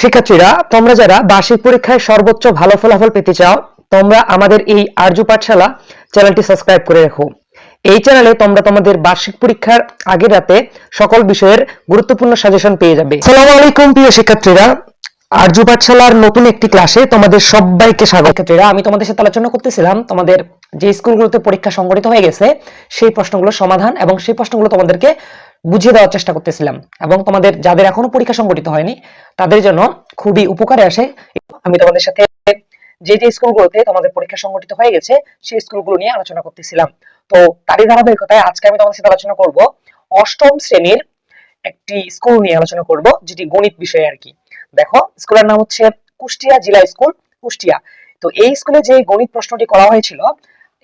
শিক্ষার্থীরা, তোমরা যারা বার্ষিক পরীক্ষায় সর্বোচ্চ ভালো ফলাফল পেতে চাও, তোমরা আমাদের এই আর্য পাঠশালা চ্যানেলটি সাবস্ক্রাইব করে রাখো। এই চ্যানেলে তোমরা তোমাদের বার্ষিক পরীক্ষার আগের রাতে সকল বিষয়ের গুরুত্বপূর্ণ সাজেশন পেয়ে যাবে। সালামু আলাইকুম, প্রিয় শিক্ষার্থীরা। আর্য পাঠশালার নতুন একটি ক্লাসে তোমাদের সবাইকে স্বাগত। শিক্ষার্থীরা, আমি তোমাদের সাথে আলোচনা করতেছিলাম, তোমাদের যে স্কুলগুলোতে পরীক্ষা সংগঠিত হয়ে গেছে, সেই প্রশ্নগুলোর সমাধান এবং সেই প্রশ্নগুলো তোমাদেরকে বুঝিয়ে দেওয়ার চেষ্টা করতেছিলাম। এবং তোমাদের, যাদের এখনও পরীক্ষা সংগঠিত হয়নি তাদের জন্য খুবই উপকারে আসে। আমি তোমাদের সাথে যে যে স্কুলগুলোতে তোমাদের পরীক্ষা সংগঠিত হয়ে গেছে, সেই স্কুলগুলো নিয়ে আলোচনা করতেছিলাম। তো তারই ধারাবাহিকতায় আজকে আমি তোমাদের সাথে আলোচনা করব অষ্টম শ্রেণির একটি স্কুল নিয়ে আলোচনা করব, যেটি গণিত বিষয়ে আর কি। দেখো, স্কুলের নাম হচ্ছে কুষ্টিয়া জেলা স্কুল, কুষ্টিয়া। তো এই স্কুলে যে গণিত প্রশ্নটি করা হয়েছিল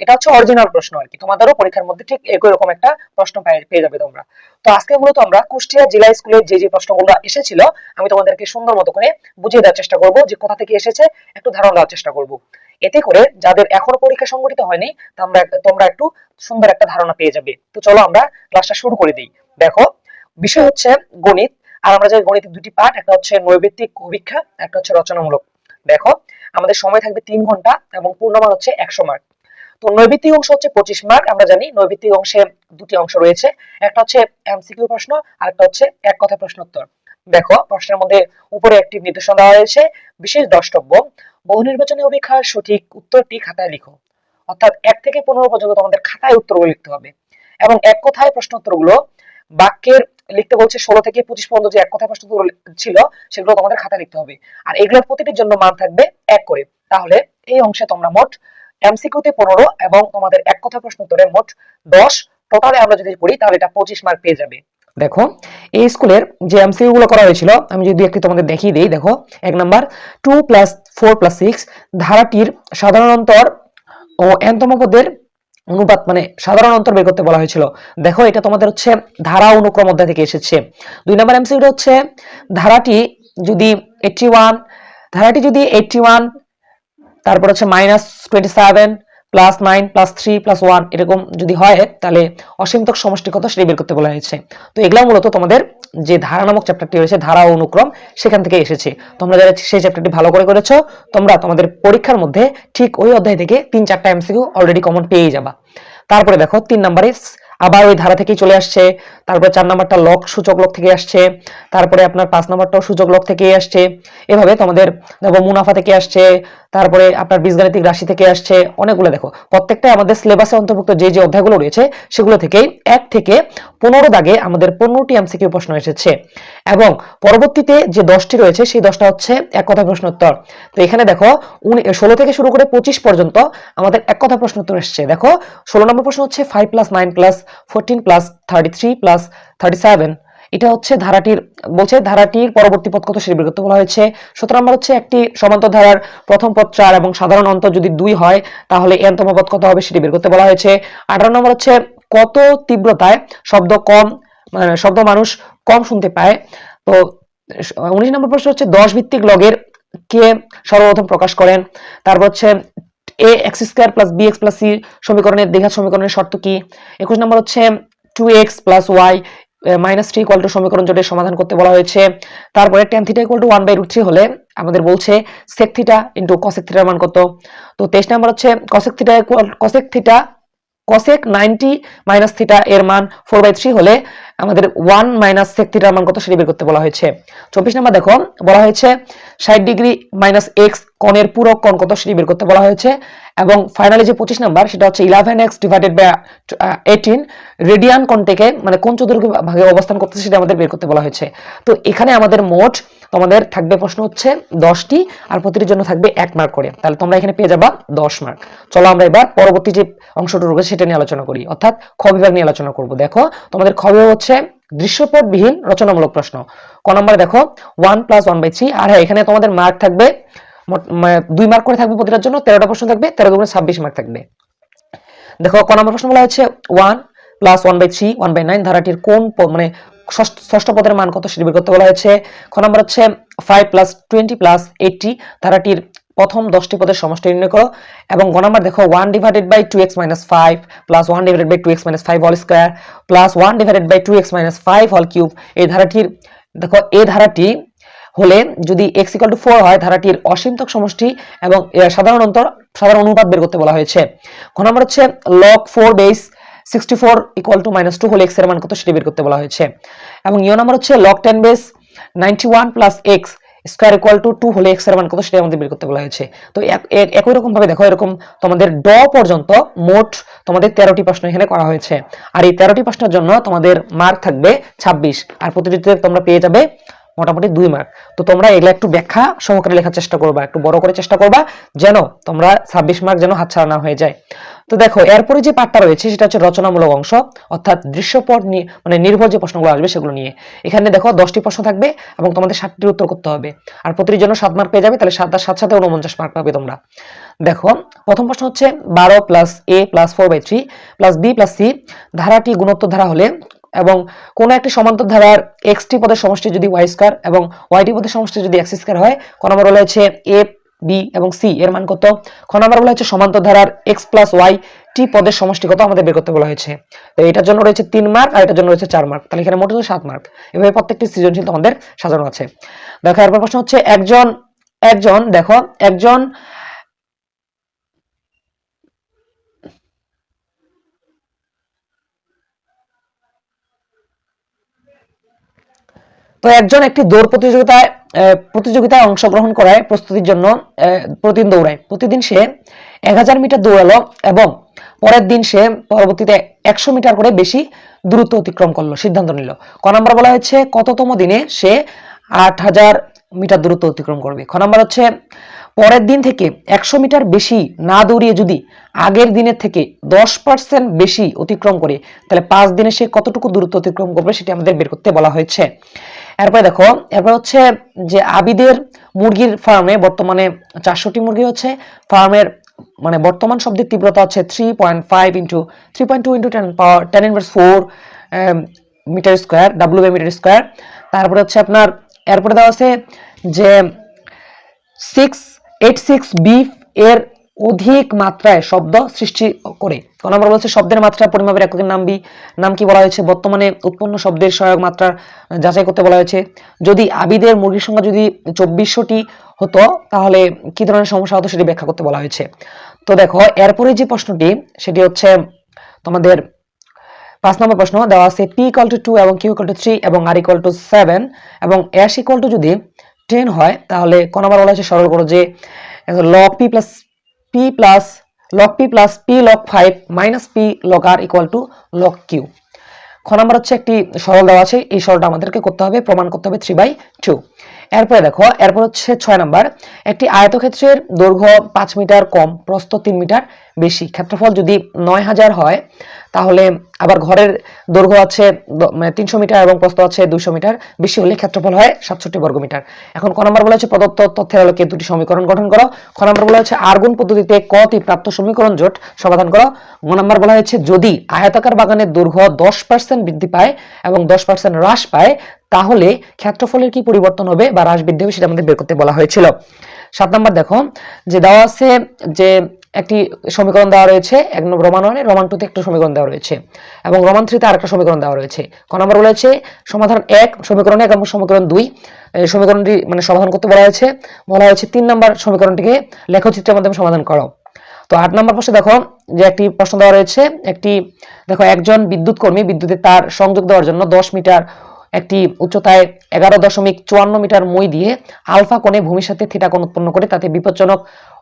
এটা হচ্ছে অরিজিনাল প্রশ্ন আর কি। তোমাদেরও পরীক্ষার মধ্যে ঠিক একই রকম একটা প্রশ্ন পেয়ে যাবে তোমরা। তো আজকে মূলত আমরা কুষ্টিয়া জেলা স্কুলের যে যে প্রশ্নগুলো এসেছিল, আমি তোমাদেরকে সুন্দর মতো করে বুঝিয়ে দেওয়ার চেষ্টা করব যে কোথা থেকে এসেছে, একটু ধারণা দেওয়ার চেষ্টা করব। এতে করে যাদের এখনও পরীক্ষা সংগঠিত হয়নি তোমরা তোমরা একটু সুন্দর একটা ধারণা পেয়ে যাবে। তো চলো আমরা ক্লাসটা শুরু করে দিই। দেখো, বিষয় হচ্ছে গণিত, আর আমরা যে গণিতের দুটি পার্ট একটা হচ্ছে নৈবেত্তিক অভিক্ষা, একটা হচ্ছে রচনামূলক। দেখো, আমাদের সময় থাকবে তিন ঘণ্টা এবং পূর্ণমান হচ্ছে একশো মার্ক তো নৈবিত্তিক অংশ হচ্ছে পঁচিশ মার্ক আমরা জানি নৈবিত্তিক অংশে দুটি অংশ রয়েছে, একটা হচ্ছে এমসিকিউ প্রশ্ন আর একটা হচ্ছে এক কথা প্রশ্নোত্তর। দেখো, প্রশ্নের মধ্যে উপরে একটি নির্দেশনা দেওয়া হয়েছে বিশেষ দ্রষ্টব্য, বহু নির্বাচনী অভিক্ষার সঠিক উত্তরটি খাতায় লিখো। অর্থাৎ এক থেকে পনেরো পর্যন্ত তোমাদের খাতায় উত্তরগুলো লিখতে হবে। এবং এক কথায় প্রশ্নোত্তরগুলো বাক্যের লিখতে বলছে ষোলো থেকে পঁচিশ পর্যন্ত যে এক কথায় প্রশ্ন ছিল, সেগুলো তোমাদের খাতায় লিখতে হবে। আর এগুলোর প্রতিটির জন্য মান থাকবে এক করে। তাহলে এই অংশে তোমরা মোট এমসিকিউতে পনেরো এবং তোমাদের এক কথা প্রশ্ন উত্তরে মোট দশ। টোটালে আমরা যদি করি তাহলে এটা পঁচিশ মার্ক পেয়ে যাবে। দেখো, এই স্কুলের যে এমসিকিউ গুলো করা হয়েছিল, আমি যদি একটি তোমাদের দেখিয়ে দিই, দেখো, এক number two plus four plus six ধারাটির সাধারণ অন্তর ও এনতম পদের অনুপাত মানে সাধারণ অন্তর বের করতে বলা হয়েছিল। দেখো, এটা তোমাদের হচ্ছে ধারা অনুক্রম অধ্যায় থেকে এসেছে। দুই নম্বর এমসিকিউটা হচ্ছে, ধারাটি যদি এইটটি ওয়ান ধারাটি যদি এইটটি ওয়ান তারপর হচ্ছে minus twenty seven plus nine plus three plus one এরকম যদি হয়, তাহলে অসীমতক সমষ্টি কত সেটি বের করতে বলা হয়েছে। তো এগুলো মূলত তোমাদের যে ধারা নামক চ্যাপ্টারটি রয়েছে, ধারা অনুক্রম, সেখান থেকে এসেছে। তোমরা যারা সেই চ্যাপ্টারটি ভালো করে করেছ, তোমরা তোমাদের পরীক্ষার মধ্যে ঠিক ওই অধ্যায় থেকে তিন চারটা এমসিকিউ অলরেডি কমন পেয়ে যাবা। তারপরে দেখো, তিন নম্বরে আবার ওই ধারা থেকেই চলে আসছে তারপরে চার নাম্বারটা লক সূচক লক থেকে আসছে। তারপরে আপনার পাঁচ নাম্বারটাও সূচক লক থেকে আসছে। এভাবে তোমাদের দেখো, মুনাফা থেকে আসছে, তারপরে আপনার বীজগাণিতিক রাশি থেকে আসছে, অনেকগুলো দেখো। প্রত্যেকটা আমাদের সিলেবাসে অন্তর্ভুক্ত যে যে অধ্যায়গুলো রয়েছে, সেগুলো থেকেই এক থেকে পনেরো দাগে আমাদের পনেরোটি এমসিকিউ প্রশ্ন এসেছে। এবং পরবর্তীতে যে দশটি রয়েছে, সেই দশটা হচ্ছে এক কথা প্রশ্ন উত্তর তো এখানে দেখো ষোলো থেকে শুরু করে পঁচিশ পর্যন্ত আমাদের এক কথা প্রশ্ন উত্তর এসছে। দেখো, ষোলো নম্বর প্রশ্ন হচ্ছে five plus nine plus fourteen plus thirty three plus thirty seven এটা হচ্ছে ধারাটির, বলছে ধারাটির পরবর্তী পদ কত সেটি বের বলা হয়েছে। সতেরো নম্বর হচ্ছে একটি সমান্তর ধারার প্রথম পদ চার এবং সাধারণ অন্তর যদি দুই হয়, তাহলে এনতম পদ কত হবে সেটি বের করতে বলা হয়েছে। আঠারো নম্বর হচ্ছে কত তীব্রতায় শব্দ কম মানে শব্দ মানুষ কম শুনতে পায়। তো উনিশ নম্বর প্রশ্ন হচ্ছে দশ ভিত্তিক লগের কে সর্বপ্রথম প্রকাশ করেন? তারপর হচ্ছে A X square plus B X plus C সমীকরণের দ্বিঘাত সমীকরণের শর্ত কি? একুশ নম্বর হচ্ছে two X plus Y minus three equal to সমীকরণ জোটের সমাধান করতে বলা হয়েছে। তারপরে tan theta equal to one by root three হলে আমাদের বলছে সেক থিটা ইন্টু কসেক থিটার মান কত? তো তেইশ নাম্বার হচ্ছে cosec theta equal cosec theta cosec ninety minus theta এর মান ফোর বাই থ্রি হলে আমাদের ওয়ান মাইনাস সেক থিটার মান কত সেটি বের করতে বলা হয়েছে। চব্বিশ নাম্বার দেখো, বলা হয়েছে ষাট ডিগ্রি মাইনাস এক্স কনের পূরক কোণ কত সেটি বের করতে বলা হয়েছে। এবং ফাইনালি যে পঁচিশ নাম্বার, সেটা হচ্ছে eleven X divided by eighteen radian কোণ থেকে মানে কোন চতুর্থ ভাগে অবস্থান করতেছে সেটা আমাদের বের করতে বলা হয়েছে। তো এখানে আমাদের মোট তোমাদের থাকবে প্রশ্ন হচ্ছে দশটি, আর প্রতিটির জন্য থাকবে এক মার্ক করে। তাহলে তোমরা এখানে পেয়ে যাবা দশ মার্ক চলো আমরা এবার পরবর্তী যে অংশটা রয়েছে সেটা নিয়ে আলোচনা করি। অর্থাৎ খ বিভাগ নিয়ে আলোচনা করব। দেখো, তোমাদের খ বিভাগ হচ্ছে দৃশ্যপটবিহীন রচনামূলক প্রশ্ন। ক নম্বরে দেখো one plus one by three আর হ্যাঁ এখানে তোমাদের মার্ক থাকবে দুই মার্ক করে থাকবে প্রতিটার জন্য, তেরোটা প্রশ্ন থাকবে, তেরো দুগুণে ছাব্বিশ মার্ক থাকবে। দেখো, ক নম্বর প্রশ্ন বলা হচ্ছে one plus one by three one by nine ধারাটির কোন মানে ষষ্ঠ পদের মান কত সেটি বের করতে বলা হয়েছে। খ নম্বর হচ্ছে five plus twenty plus eighty ধারাটির প্রথম দশটি পদের সমষ্টি নির্ণয় করো। এবং গ নাম্বার দেখো one divided by two X minus five plus one divided by two X minus five whole square plus one divided by two X minus five whole cube এই ধারাটির, দেখো, এই ধারাটি হলে যদি এক্স ইকাল টু ফোর হয় ধারাটির অসীমতক সমষ্টি এবং সাধারণ অন্তর, সাধারণ অনুপাত বের করতে বলা হয়েছে। খ নম্বর হচ্ছে log four base sixty four equal to minus two হলে এক্সের মান কত সেটি বের করতে বলা হয়েছে। এবং ইয় নম্বর হচ্ছে log ten base ninety one plus X square equal to two হলে এক্সের মান কত সেটা আমাদের বের করতে বলা হয়েছে। তো এক- এক- একই রকম ভাবে দেখো, এরকম তোমাদের ড পর্যন্ত মোট তোমাদের তেরোটি প্রশ্ন এখানে করা হয়েছে। আর এই তেরোটি প্রশ্নের জন্য তোমাদের মার্ক থাকবে ছাব্বিশ। আর প্রতিটিতে তোমরা পেয়ে যাবে মোটামুটি দুই মার্ক তো তোমরা এগুলা একটু ব্যাখ্যা সহকারে লেখার চেষ্টা করবা, একটু বড় করে চেষ্টা করবা, যেন তোমরা ছাব্বিশ মার্ক যেন হাতছাড়া না হয়ে যায়। তো দেখো, এরপরে যে পার্টটা রয়েছে সেটা হচ্ছে রচনামূলক অংশ, অর্থাৎ দৃশ্যপট নিয়ে মানে নির্ভর যে প্রশ্নগুলো আসবে সেগুলো নিয়ে। এখানে দেখো দশটি প্রশ্ন থাকবে এবং তোমাদের ষাটটির উত্তর করতে হবে। আর প্রতিটির জন্য সাত মার্ক পেয়ে যাবে, তাহলে সাত আর সাত সাথে উনপঞ্চাশ মার্ক পাবে তোমরা। দেখো, প্রথম প্রশ্ন হচ্ছে বারো plus A plus four by three plus B plus C ধারাটি গুণোত্তর ধারা হলে এবং কোন একটি সমান্তর ধারার এক্সটি পদের সমষ্টি যদি ওয়াই স্কয়ার এবং ওয়াইটি পদের সমষ্টি যদি এক্স স্কয়ার হয় ক নম্বর বলা হয়েছে এ বি এবং সি এর মান কত? খ নম্বর বলা হচ্ছে সমান্তর ধারার এক্স প্লাস ওয়াই টি পদের সমষ্টি কত আমাদের বের করতে বলা হয়েছে। তো এটার জন্য রয়েছে তিন মার্ক আর এটার জন্য রয়েছে চার মার্ক তাহলে এখানে মোট হচ্ছে সাত মার্ক এভাবে প্রত্যেকটি সৃজনশীল তোমাদের সাজানো আছে। দেখো, এরপর প্রশ্ন হচ্ছে একজন একজন, দেখো, একজন তো একজন একটি দৌড় প্রতিযোগিতায় প্রতিযোগিতায় অংশগ্রহণ করায় প্রস্তুতির জন্য প্রতিদিন দৌড়ায়। প্রতিদিন সে এক হাজার মিটার দৌড়ালো এবং পরের দিন সে পরবর্তীতে একশো মিটার করে বেশি দূরত্ব অতিক্রম করল, সিদ্ধান্ত নিল। ক নম্বর বলা হয়েছে, কততম দিনে সে আট হাজার মিটার দূরত্ব অতিক্রম করবে? খ নম্বর হচ্ছে, পরের দিন থেকে একশো মিটার বেশি না দৌড়িয়ে যদি আগের দিনের থেকে দশ পার্সেন্ট বেশি অতিক্রম করে, তাহলে পাঁচ দিনে সে কতটুকু দূরত্ব অতিক্রম করবে সেটি আমাদের বের করতে বলা হয়েছে। এরপরে দেখো, এরপর হচ্ছে যে আবিদের মুরগির ফার্মে বর্তমানে চারশোটি মুরগি হচ্ছে। ফার্মের মানে বর্তমান শব্দের তীব্রতা হচ্ছে three point five into three point two into ten power ten inverse four metre square W by metre square তারপরে হচ্ছে আপনার, এরপরে দেওয়া আছে যে সিক্স এইট সিক্স বিফ এর অধিক মাত্রায় শব্দ সৃষ্টি করে। ক নম্বর বলছে শব্দের মাত্রা পরিমাপের এককের নাম বি। নাম কি বলা হয়েছে? বর্তমানে উৎপন্ন শব্দের সহায়ক মাত্রা যাচাই করতে বলা হয়েছে। যদি আবিদের মুরগির সংখ্যা যদি চব্বিশশোটি হতো, তাহলে কি ধরনের সমস্যা হতো সেটি ব্যাখ্যা করতে বলা হয়েছে। তো দেখো, এরপরে যে প্রশ্নটি, সেটি হচ্ছে তোমাদের পাঁচ নম্বর প্রশ্ন। দেওয়া আছে পি ইকাল টু টু এবং কিউ ইকাল টু থ্রি এবং আর ইকাল টু সেভেন এবং এস ইকাল টু যদি টেন হয়, তাহলে কোন নম্বর বলা হয়েছে সরল করো যে log P plus P plus log P plus P log five minus P log R equal to log Q খ নাম্বার হচ্ছে একটি সরল দেওয়া আছে। এই সরলটা আমাদেরকে করতে হবে, প্রমাণ করতে হবে থ্রি বাই টু এরপরে দেখো, এরপর হচ্ছে ছয় নাম্বার। একটি আয়তক্ষেত্রের দৈর্ঘ্য পাঁচ মিটার কম, প্রস্থ তিন মিটার বেশি। ক্ষেত্রফল যদি নয় হাজার হয়, তাহলে আবার ঘরের দৈর্ঘ্য আছে তিনশো মিটার এবং প্রস্থ আছে দুইশো মিটার। বেশি হলে ক্ষেত্রফল হয় সাতষট্টি বর্গ মিটার। এখন ক নম্বর বলা হচ্ছে প্রদত্ত তথ্যের আলোকে দুটি সমীকরণ গঠন করো। খ নম্বর বলা হচ্ছে আর্গুন পদ্ধতিতে কটি প্রাপ্ত সমীকরণ জোট সমাধান করো। গ নম্বর বলা হয়েছে যদি আয়তাকার বাগানের দৈর্ঘ্য দশ পার্সেন্ট বৃদ্ধি পায় এবং দশ পার্সেন্ট হ্রাস পায় তাহলে ক্ষেত্রফলের কি পরিবর্তন হবে বা হ্রাস বৃদ্ধি হবে সেটা আমাদের বের করতে বলা হয়েছিল। সাত নম্বর দেখো, যে দেওয়া আছে যে একটি সমীকরণ দেওয়া রয়েছে, এক রোমান ওয়ানে রোমান টুতে একটা সমীকরণ দেওয়া রয়েছে এবং রোমান থ্রিতে আরেকটা সমীকরণ দেওয়া রয়েছে। ক নম্বর বলেছে, সমাধান এক, সমীকরণ এক এবং সমীকরণ দুই সমীকরণটি মানে সমাধান করতে বলা হয়েছে। বলা হয়েছে তিন নম্বর সমীকরণটিকে লেখচিত্রের মাধ্যমে সমাধান করো। তো আট নম্বর প্রশ্নে দেখো, যে একটি প্রশ্ন দেওয়া রয়েছে, একটি দেখো, একজন বিদ্যুৎ কর্মী বিদ্যুতের তার সংযোগ দেওয়ার জন্য দশ মিটার একটি উচ্চতায় এগারো দশমিক চুয়ান্ন মিটার মই দিয়ে আলফা কোণে ভূমির সাথে থিটা কোণ উৎপন্ন করে তাতে বিপজ্জনক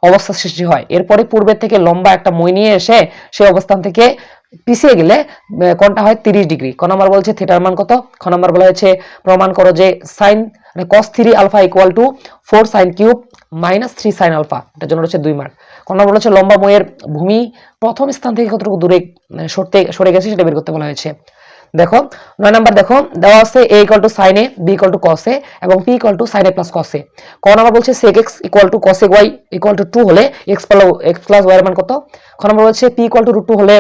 অবস্থা সৃষ্টি হয়। এরপরে পূর্বের থেকে লম্বা একটা মই নিয়ে এসে সেই অবস্থান থেকে পিছিয়ে গেলে কোণটা হয় তিরিশ ডিগ্রি। ক নম্বর বলছে থিটার মান কত? খ নম্বর বলা হয়েছে, প্রমাণ করো যে সাইন মানে cos three alpha equal to four sine cube minus three sine alpha এটার জন্য হচ্ছে দুই মার্ক। ক নম্বর হচ্ছে লম্বা ময়ের ভূমি প্রথম স্থান থেকে কতটুকু দূরে সরতে, সরে গেছে সেটা বের করতে বলা হয়েছে। দেখো, নয় নাম্বার দেখো, দেওয়া আছে A equal to sine A B equal to cos এবং P equal to sine A plus cos ক নাম্বার বলছে sec X equal to cos Y equal to two হলে X plus X plus Y মান কত? খ number বলছে P equal to root two হলে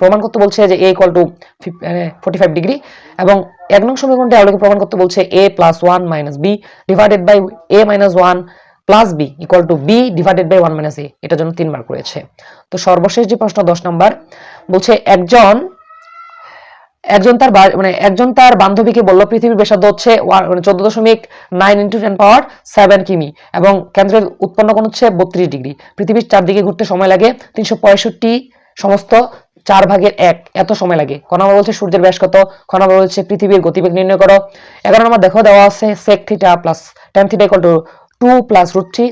প্রমাণ করতে বলছে যে A equal to forty five degree এবং এক নং সমীকরণটি আলোকে প্রমাণ করতে বলছে A plus one minus B divided by A minus one plus B equal to B divided by one minus A এটার জন্য তিন মার্ক তো সর্বশেষ যে প্রশ্ন দশ নম্বর, বলছে একজন একজন তার মানে একজন তার বান্ধবীকে বলল, পৃথিবীর ব্যাসার্ধ হচ্ছে মানে চোদ্দ দশমিক nine into ten power seven কিমি এবং কেন্দ্রের উৎপন্ন কোণ হচ্ছে বত্রিশ ডিগ্রি। পৃথিবীর চারদিকে ঘুরতে সময় লাগে তিনশো পঁয়ষট্টি সমস্ত চার ভাগের এক। এত সময় লাগে। ক বলছে, সূর্যের ব্যাস কত? খ বলছে, পৃথিবীর গতিবেগ নির্ণয় করো। এগারো নম্বর দেখো, দেওয়া আছে sec theta plus tan theta equal to two plus root three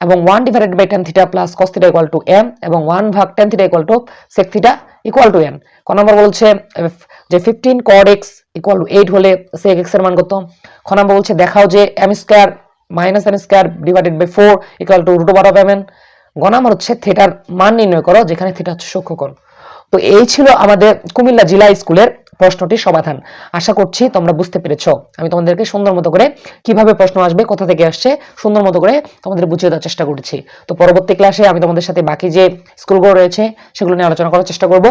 এবং one divided by tan theta plus cos theta equal to M এবং ওয়ান ভাগ tan theta equal to sec theta equal to N ক নম্বর বলছে, যে fifteen cot X equal to eight হলে সে এক্সের মান কত? খ নম্বর বলছে, দেখাও যে M square minus M square divided by four equal to root over of M N গ নম্বর হচ্ছে থিটার মান নির্ণয় করো, যেখানে থিটা হচ্ছে সূক্ষ্মকোণ। তো এই ছিল আমাদের কুমিল্লা জেলা স্কুলের প্রশ্নটির সমাধান। আশা করছি তোমরা বুঝতে পেরেছ। আমি তোমাদেরকে সুন্দর মতো করে কীভাবে প্রশ্ন আসবে, কোথা থেকে আসছে, সুন্দর মতো করে তোমাদের বুঝিয়ে দেওয়ার চেষ্টা করছি। তো পরবর্তী ক্লাসে আমি তোমাদের সাথে বাকি যে স্কুলগুলো রয়েছে, সেগুলো নিয়ে আলোচনা করার চেষ্টা করব।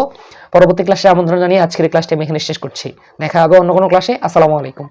পরবর্তী ক্লাসে আমন্ত্রণ জানিয়ে আজকের ক্লাসটি আমি এখানে শেষ করছি। দেখা হবে অন্য কোনো ক্লাসে আসসালামু আলাইকুম।